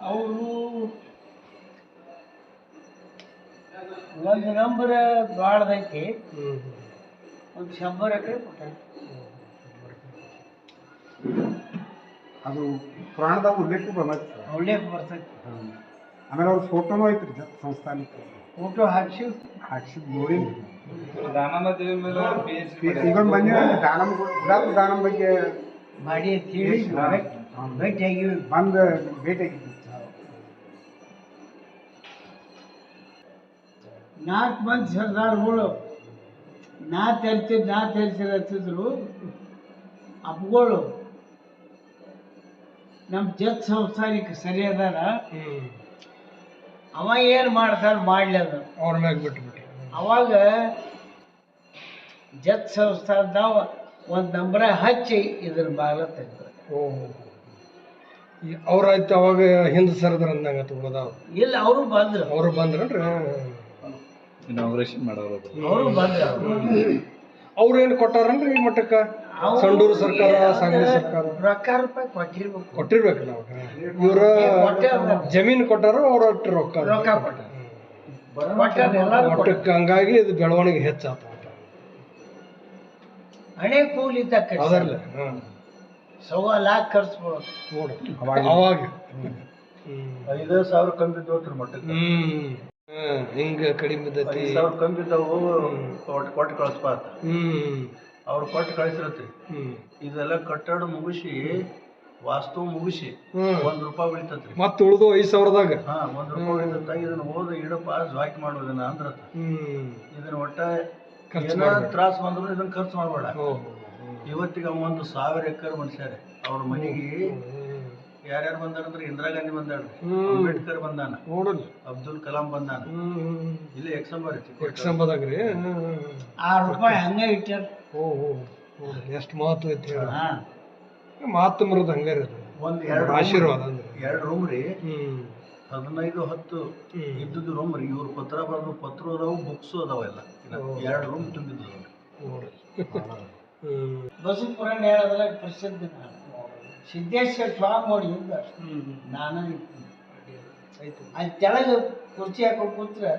ಅವರು ಒಂದು ನಂಬರ್ ಭಾಳದೈತಿ ಒಂದು ಶಂಬರ್ ಎಕರೆ ಅದು ಪುರಾಣದಾಗ ಉಲ್ಲೇಖ ಸರ್. ಉಲ್ಲೇಖ ಬರ್ತೈತಿ. ಆಮೇಲೆ ಅವ್ರ ಫೋಟೋನು ಐತ್ರಿ ಸಂಸ್ಥಾನಕ್ಕೆ? ಫೋಟೋ ಹಾಕ್ಸಿ ಹಾಕ್ಸಿದ್ ನೋಡಿ. ದಾನಮ್ಮ ದೇವಿ ಮೇಲೆ ಈಗ ದಾನಮ್ ಗುಡಾದ ದಾನಮ್ ಬಗ್ಗೆ ಮಾಡಿ ಅಂತ ಹೇಳಿ ಭೇಟಿಯಾಗಿ ಬಂದು ಭೇಟಿಯಾಗಿದ್ವಿ. ನಾಲ್ಕು ಮಂದಿ ಸರ್ದಾರ್ಗಳು ನಾ ತೆಲ್ತೀನಿ ನಾ ತೆಲ್ಸಿರ ಹತ್ತಿದ್ರು ಅಪ್ಪಗಳು ನಮ್ಮ ಜತ್ ಸಂಸ್ಥಾನಿಕ ಸರಿ ಅದಾರ. ಅವ ಏನು ಮಾಡ್ತಾರ ಮಾಡ್ಲಿ ಅದು. ಅವ್ರ ಮ್ಯಾಗ ಬಿಟ್ಬಿಟ್ಟು ಅವಾಗ ಜತ್ ಸಂಸ್ಥಾನದವ ಒಂದು ನಂಬರ ಹಚ್ಚಿ ಇದ್ರ ಬಾಗಿಲ ತೆಗ್ದ್ರು ಓ. ಅವ್ರಾಯ್ತು ಅವಾಗ ಹಿಂದೆ ಸರದ್ರ ಅಂದಂಗ ಇಲ್ಲ ಅವರು ಬಂದ್ರು. ಅವರು ಬಂದ್ರನ್ರಿ? ಇನಾಗ್ರೇಷನ್ ಮಾಡೋರು ಅವರು ಬಂದ್ರು ಅವ್ರು. ಏನು ಕೊಟ್ಟಾರನ್ರಿ ಈ ಮಟ್ಟಕ್ಕ? ಸಂಡೂರು ಸರ್ಕಾರ ಸಾಗಲಿ ಸರ್ಕಾರ. ರೊಕ್ಕ ರೂಪಾಯಿ ಕೊಟ್ಟಿರ್ಬೇಕು. ಕೊಟ್ಟಿರ್ಬೇಕಲ್ಲ ಇವ್ರ ಜಮೀನು ಕೊಟ್ಟಾರ ಅವ್ರ ರೊಕ್ಕ ರೊಕ್ಕ ಕೊಟ್ಟ ಕೊಟ್ಟಾರ. ಒಟ್ಟಕ್ಕೆ ಹಂಗಾಗಿ ಇದು ಬೆಳವಣಿಗೆ ಹೆಚ್ಚಾತ ಹಣೆ ಕೂಲಿ ತಕ್ಕ ಅದರ್ಲೆ ಹ್ಮ್. ಸವಾ ಲಾಕ್ ಖರ್ಚು ನೋಡು ಅವಾಗ. ಐದು ಸಾವಿರ ಕಮ್ಮಿ ಮಟ್ಟಕ್ಕೆ. ಹ್ಮ್ ಹ್ಮ್. ಹಿಂಗ ಕಡಿಮೆ ಬಿದ್ದೈತಿ ಸಾವಿರ ಕಮ್ಮಿ ಇದ್ದಾವು ಕೊಟ್ಟು ಕೊಟ್ಟು ಅಂತ ಅವ್ರು ಕೊಟ್ಟು ಕಳಿಸಿರತ್ರಿ ಹ್ಮ್. ಇದೆಲ್ಲ ಕಟ್ಟಡ ಮುಗಿಸಿ ವಾಸ್ತು ಮುಗಿಸಿ ಒಂದ್ ರೂಪಾಯಿ ಉಳಿತತ್ರಿ. ಮತ್ತೆ ಉಳಿದು ಐದ್ ಸಾವಿರದಾಗ? ಹಾ ಒಂದ್ ರೂಪಾಯಿ ಉಳಿತತ್ತ ಇದನ್ನ ಓದ ಇಡಪ್ಪ ಜಾಕಿ ಮಾಡೋದನ್ನ ಅಂದ್ರ ಹ್ಮ್. ಇದನ್ನ ಒಟ್ಟ ಏನ ತ್ರಾಸ ಬಂದ್ರು ಇದನ್ನ ಖರ್ಚು ಮಾಡಬೇಡ. ಇವತ್ತಿಗೆ ಒಂದು ಸಾವಿರ ಎಕರೆ ಮನುಷ್ಯರೇ ಅವ್ರ ಮನೆಗೆ ಯಾರ್ಯಾರು ಬಂದಾರಂದ್ರೆ ಇಂದಿರಾ ಗಾಂಧಿ ಬಂದಾಳ್ರಿ. ಅಂಬೇಡ್ಕರ್ ಬಂದಾನ ನೋಡಲ್ ಅಬ್ದುಲ್ ಕಲಾಂ ಬಂದಾನ. ಇಲ್ಲಿ ಎಕ್ಸಾಂಬರ್ ಐತಿ. ಎಕ್ಸಂಬದಾಗ್ರಿ ಆರು ರೂಪಾಯಿ ಹಂಗೆ ಇಟ್ಟಾರ ಓ ಓ ಎಷ್ಟು ಮಹತ್ವ ಐತಿ ಹೇಳ. ಹಾ. ಮಾತು ಮರದ ಹಂಗಾರಿ ಇರೋದು ಒಂದು ಎರಡು ಆಶೀರ್ವಾದ ಅಂದ್ರೆ. ಎರಡು ರೂಮ್ ರೀ. ಹದಿನೈದು ಹತ್ತು ಇದ್ದದ್ದು ರೂಮ್ ರೀ. ಇವ್ರ ಪತ್ರ ಬರೆದು ಪತ್ರ ಅದಾವು ಬುಕ್ಸ್ ಅದಾವ ಎಲ್ಲ. ಎರಡು ರೂಮ್ ತುಂಬಿದ್ದು ನೋಡ್ರಿ. ಹ್ಮ್. ಬಸವಪುರಾಣ ಹೇಳೋದ್ರಾಗ ಪ್ರಸಿದ್ಧ ನಾನು ಸಿದ್ದೇಶ್ವರ ಸ್ವಾಮಿ ನೋಡಿ ಹಿಂದ ನಾನು ಇರ್ತೀನಿ. ಅಲ್ಲಿ ತೆಳಗೆ ಕುರ್ಚಿ ಹಾಕೊಂಡು ಕೂತ್ರೆ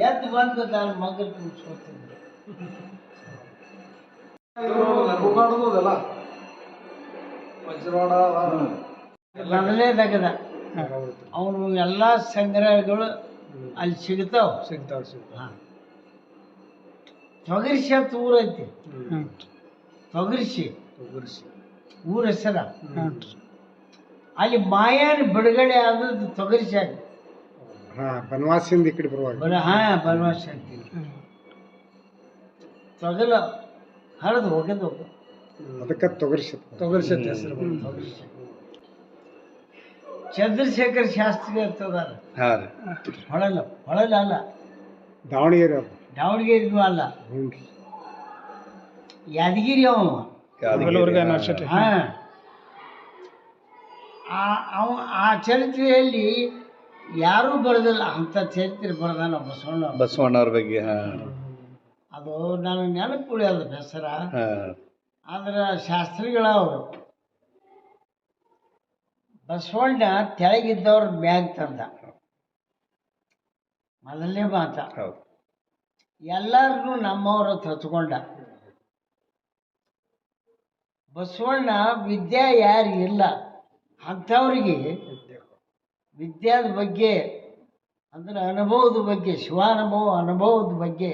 ಎದ್ದು ಬಂದು ನಾನು ಮಗನ ವಜ್ರವಾಡ ಮೊದಲೇದಾಗದ ಅವನು ಎಲ್ಲ ಸಂಗ್ರಹಗಳು ಅಲ್ಲಿ ಸಿಗ್ತಾವ. ಸಿಗ್ತಾವ ಸಿಗ್ತಾವ. ಹಾಂ. ತೊಗರಿಸಿ ಅಂತ ಊರೈತಿ. ಐತಿ ತೊಗರಿಸಿ ತೊಗರಿಸಿ ಊರ ಹೆಸರ. ಅಲ್ಲಿ ಮಾಯಾನ ಬಿಡುಗಡೆ ಆದದ್ದು ತೊಗರಿ ಹಾ ಬನವಾಸಿಂದ ಈ ಕಡೆ ಬರುವಾಗ. ಬರ ಹಾ ಬನವಾಸಿ ಅಂತೀವಿ ತೊಗಲ ಹರಿದು ಹೋಗಿದ್ದು ಹೋಗ ಅದಕ್ಕೆ ತೊಗರಿಸಿ ತೊಗರಿಸಿ ಅಂತ ಹೆಸರು ಬಂತು. ಚಂದ್ರಶೇಖರ್ ಶಾಸ್ತ್ರಿ ಅಂತದಾರ ಹಾ ಹೊಳಲ ಹೊಳಲ್ಲ ಅಲ್ಲ. ದಾವಣಗೆರೆ ದಾವಣಗೆರೆ ದಾವಣಗೆರೆಗೂ ಅಲ್ಲ. ಯಾದಗಿರಿ ರೀ ಯಾದಗಿರಿ ಅವ ಹಾ. ಆ ಅವ ಆ ಚರಿತ್ರೆಯಲ್ಲಿ ಯಾರೂ ಬರೆದಿಲ್ಲ ಅಂತ ಚರಿತ್ರೆ ಬರೆದಾನ ಬಸವಣ್ಣ ಬಸವಣ್ಣವ್ರ ಬಗ್ಗೆ ಹಾ. ಅದು ನನಗೆ ನೆನಪು ಉಳಿಯೋದು ಹೆಸರ ಹಾ. ಆದ್ರೆ ಶಾಸ್ತ್ರಿಗಳವರು ಬಸವಣ್ಣ ತೆಳಗಿದ್ದವ್ರ ಮ್ಯಾಗ್ ತಂದ. ಮೊದಲನೇ ಮಾತ. ಹೌದು. ನಮ್ಮವರು ನಮ್ಮವ್ರ ಹತ್ರ ಹಚ್ಕೊಂಡ ಬಸವಣ್ಣ ವಿದ್ಯೆ ಯಾರು ಇಲ್ಲ. ಅಂಥವ್ರಿಗೆ ವಿದ್ಯಾದ ಬಗ್ಗೆ ಅಂದರೆ ಅನುಭವದ ಬಗ್ಗೆ ಶಿವಾನುಭವ ಅನುಭವದ ಬಗ್ಗೆ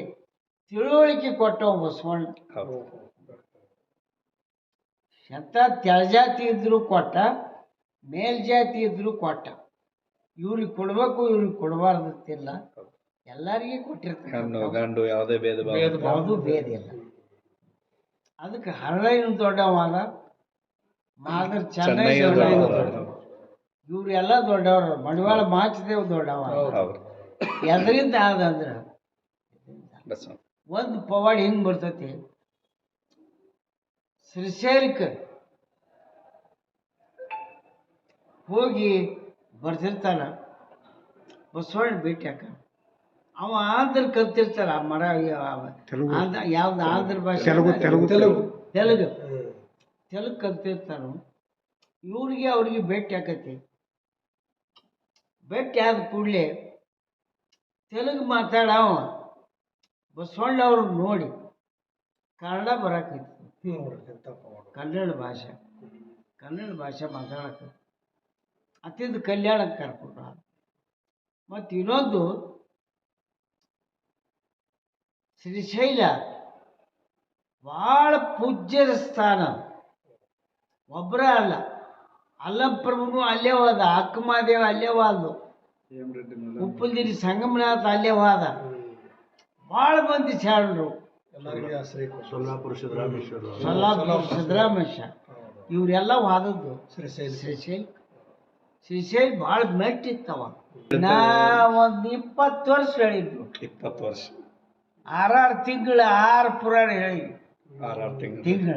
ತಿಳುವಳಿಕೆ ಕೊಟ್ಟವ ಬಸವಣ್ಣ. ಶತ ಎಂಥ ತೆಳಜಾತಿ ಇದ್ದರೂ ಕೊಟ್ಟ ಮೇಲ್ಜಾತಿ ಇದ್ದರೂ ಕೊಟ್ಟ ಇವ್ರಿಗೆ ಕೊಡಬೇಕು ಇವ್ರಿಗೆ ಕೊಡಬಾರ್ದಿಲ್ಲ ಎಲ್ಲರಿಗೂ ಕೊಟ್ಟಿರ್ತಾರೆ. ಯಾವುದೂ ಭೇದ ಇಲ್ಲ. ಅದಕ್ಕೆ ಹರಳಯ್ಯನ ದೊಡ್ಡವಾದ ಮಾದರ್ ಚೆನ್ನೈ. ಇವರೆಲ್ಲ ದೊಡ್ಡವರು. ಮಡಿವಾಳ ಮಾಚದೇವ್ ದೊಡ್ಡವ. ಎದರಿಂದ ಆದಂದ್ರೆ ಒಂದು ಪವಾಡ ಹಿಂಗೆ ಬರ್ತೈತಿ. ಶ್ರೀಶೈಲಕ್ಕೆ ಹೋಗಿ ಬರ್ತಿರ್ತಾನ ಬಸವಣ್ಣ ಭೇಟಿ ಹಾಕ ಅವ ಆಂಧ್ರ ಕಲ್ತಿರ್ತಾರ ಆ ಮರ ತೆಲುಗು. ಆಂಧ್ರ ಯಾವ್ದು ಆಂಧ್ರ ಭಾಷೆ ತೆಲುಗು ತೆಲುಗು ತೆಲುಗು. ತೆಲುಗು. ತೆಲುಗು. ಕಲ್ತಿರ್ತಾನು. ಇವ್ರಿಗೆ ಅವ್ರಿಗೆ ಭೇಟಿ ಆಕತಿ. ಭೇಟಿ ಆದ ಕೂಡಲೇ ತೆಲುಗು ಮಾತಾಡ ಬಸವಣ್ಣ ಅವ್ರು ನೋಡಿ ಕನ್ನಡ ಬರಾಕೈತಿ. ಕನ್ನಡ ಭಾಷೆ. ಕನ್ನಡ ಭಾಷೆ ಮಾತಾಡಕ್ಕೆ ಅತಿಂದ ಕಲ್ಯಾಣಕ್ಕೆ ಕರ್ಕೊಂಡ್ರ ಮತ್ತು ಇನ್ನೊಂದು ಶ್ರೀಶೈಲ ಭಾಳ ಪೂಜ್ಯದ ಸ್ಥಾನ. ಒಬ್ಬರ ಅಲ್ಲ. ಅಲ್ಲಪ್ರಭುನು ಅಲ್ಲೇ ಹೋದ ಅಕ್ಕಮಹಾದೇವ ಅಲ್ಲೇ ಹೋದ ಉಪ್ಪಲ್ದಿರಿ ಸಂಗಮನಾಥ ಅಲ್ಲೇ ಹೋದ. ಭಾಳ ಮಂದಿ ಶಾರಣರು ಸೊಲ್ಲಾಪುರ ಸಿದ್ದರಾಮೇಶ ಇವರೆಲ್ಲ ವಾದದ್ದು ಶ್ರೀಶೈಲ ಶ್ರೀಶೈಲ್ ಶ್ರೀಶೈಲ್ ಭಾಳ ಮೆಟ್ಟಿತ್ತವ. ನಾ ಒಂದು ಇಪ್ಪತ್ತು ವರ್ಷ ಹೇಳಿದ್ರು. ಇಪ್ಪತ್ತು ವರ್ಷ. ಆರಾರು ತಿಂಗಳ ಆರು ಪುರಾಣ ಹೇಳಿ. ಆರಾರು ತಿಂಗಳು. ತಿಂಗಳ.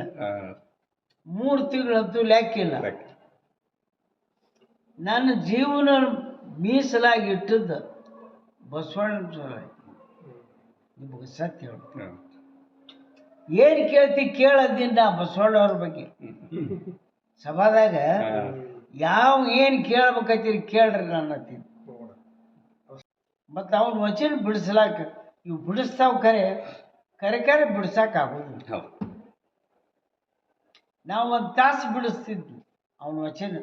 ಮೂರು ತಿಂಗಳಂತೂ ಲೆಕ್ಕಿಲ್ಲ ನನ್ನ ಜೀವನ ಮೀಸಲಾಗಿ ಇಟ್ಟದ್ದು ಬಸವಣ್ಣ. ನಿಮಗೆ ಸತ್ಯ ಏನು ಕೇಳ್ತಿ ಕೇಳದಿಂದ ಬಸವಣ್ಣವ್ರ ಬಗ್ಗೆ. ಸಭಾದಾಗ ಯಾವ ಏನು ಕೇಳ್ಬೇಕತ್ತೀರಿ ಕೇಳ್ರಿ ನನ್ನ ಮತ್ತು ಅವ್ನ ವಚನ ಬಿಡಿಸ್ಲಾಕ. ಇವು ಬಿಡಿಸ್ತಾವ ಕರೆ ಕರೆ ಕರೆ ಬಿಡ್ಸಕ್ಕೆ ಆಗೋದು ಹೌದು. ನಾವು ಒಂದು ತಾಸು ಬಿಡಿಸ್ತಿದ್ವಿ ಅವನ ವಚನ.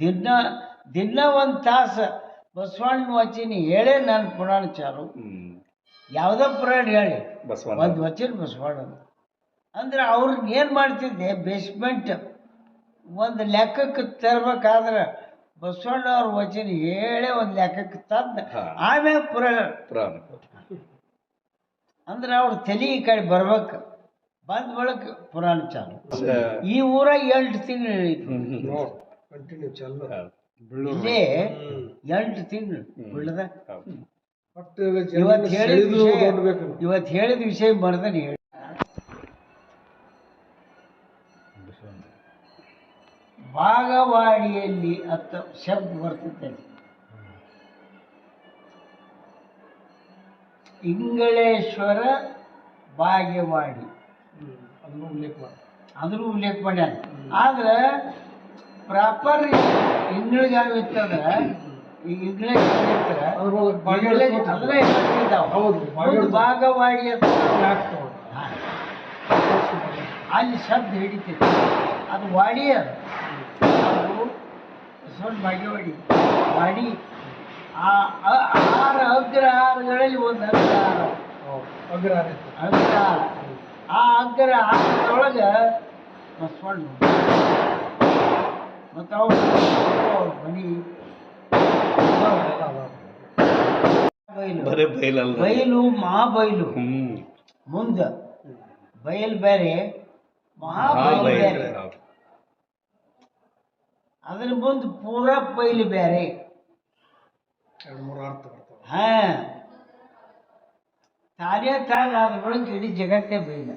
ದಿನ ದಿನ ಒಂದು ತಾಸು ಬಸವಣ್ಣ ವಚನ ಹೇಳೇ ನನ್ನ ಪುರಾಣ ಹ್ಮ್. ಯಾವುದೋ ಪುರಾಣ ಹೇಳಿ. ಒಂದು ವಚನ ಬಸವಣ್ಣ ಅಂದ್ರೆ ಅವ್ರನ್ನ ಏನು ಮಾಡ್ತಿದ್ದೆ ಬೇಸ್ಮೆಂಟ್ ಒಂದು ಲೆಕ್ಕಕ್ಕೆ ತರ್ಬೇಕಾದ್ರೆ ಬಸವಣ್ಣ ಅವ್ರ ವಚನ ಹೇಳೇ ಒಂದು ಲೆಕ್ಕಕ್ಕೆ ತಂದು ಆಮೇಲೆ ಪುರಾಣ. ಪುರಾಣ. ಅಂದ್ರೆ ಅವ್ರ ತಲೆ ಈ ಕಡೆ ಬರ್ಬೇಕು. ಬಂದ ಬಳಕ ಪುರಾಣ ಚಾಲು. ಈ ಊರ ಎಂಟು ತಿಂಗಳು ಎಂಟು ತಿಂಗಳು ಒಟ್ಟು ಇವತ್ತು ಹೇಳಿದ ವಿಷಯ ಇವತ್ತು ಹೇಳಿದ ವಿಷಯ ಬರ್ದನಿ ಹೇಳಿ. ಭಾಗವಾಡಿಯಲ್ಲಿ ಅತ್ತ ಶಬ್ದ ಬರ್ತೈತೆ ಇಂಗಳೇಶ್ವರ ಭಾಗ್ಯವಾಡಿ. ಅದನ್ನು ಉಲ್ಲೇಖ ಮಾಡಿ ಅದ್ರೂ ಉಲ್ಲೇಖ ಮಾಡ್ಯಾರ. ಆದ್ರೆ ಪ್ರಾಪರ್ ಇಂಗ್ಳಿಗಾಗ ಇತ್ತಂದ್ರೆ ಈಗ ಇಂಗ್ಲೇಷ್ ಬಾಗೇವಾಡಿ ಅದನ್ನೇ ಹೌದು, ಬಾಗೇವಾಡಿ. ಭಾಗವಾಡಿ ಅಂತ ಅಲ್ಲಿ ಶಬ್ದ ಹಿಡಿತೈತಿ ಅದು ವಾಡಿ ಅದು ಬಾಗೇವಾಡಿ ವಾಡಿ ಆ ಆ- ಆರು ಅಗ್ರಹಾರಗಳಲ್ಲಿ ಒಂದು ಅಗ್ರಹಾರ. ಅಗ್ರಹಾರ. ಅಗ್ರಹಾರ ಆ ಅಗ್ರಹಾರದೊಳಗೆ ಬಸವಣ್ಣ ಮತ್ತು ಅವ್ರು ಮನಿ ಅದಾವ. ಬೈಲು ಮಹಾ ಬೈಲು ಮುಂದ ಬಯಲ್ ಬೇರೆ ಹಾ, ಮಹಾಬೈಲು ಬೈಲ್ ಬೇರೆ. ಅದ್ರ ಮುಂದೆ ಪೂರಾ ಬೈಲು ಬೇರೆ ಹಾ ತಾನೇ ತಾಗ ಅದ್ರ ಒಳಗೆ ಇಡೀ ಜಗತ್ತೇ ಬೈಲ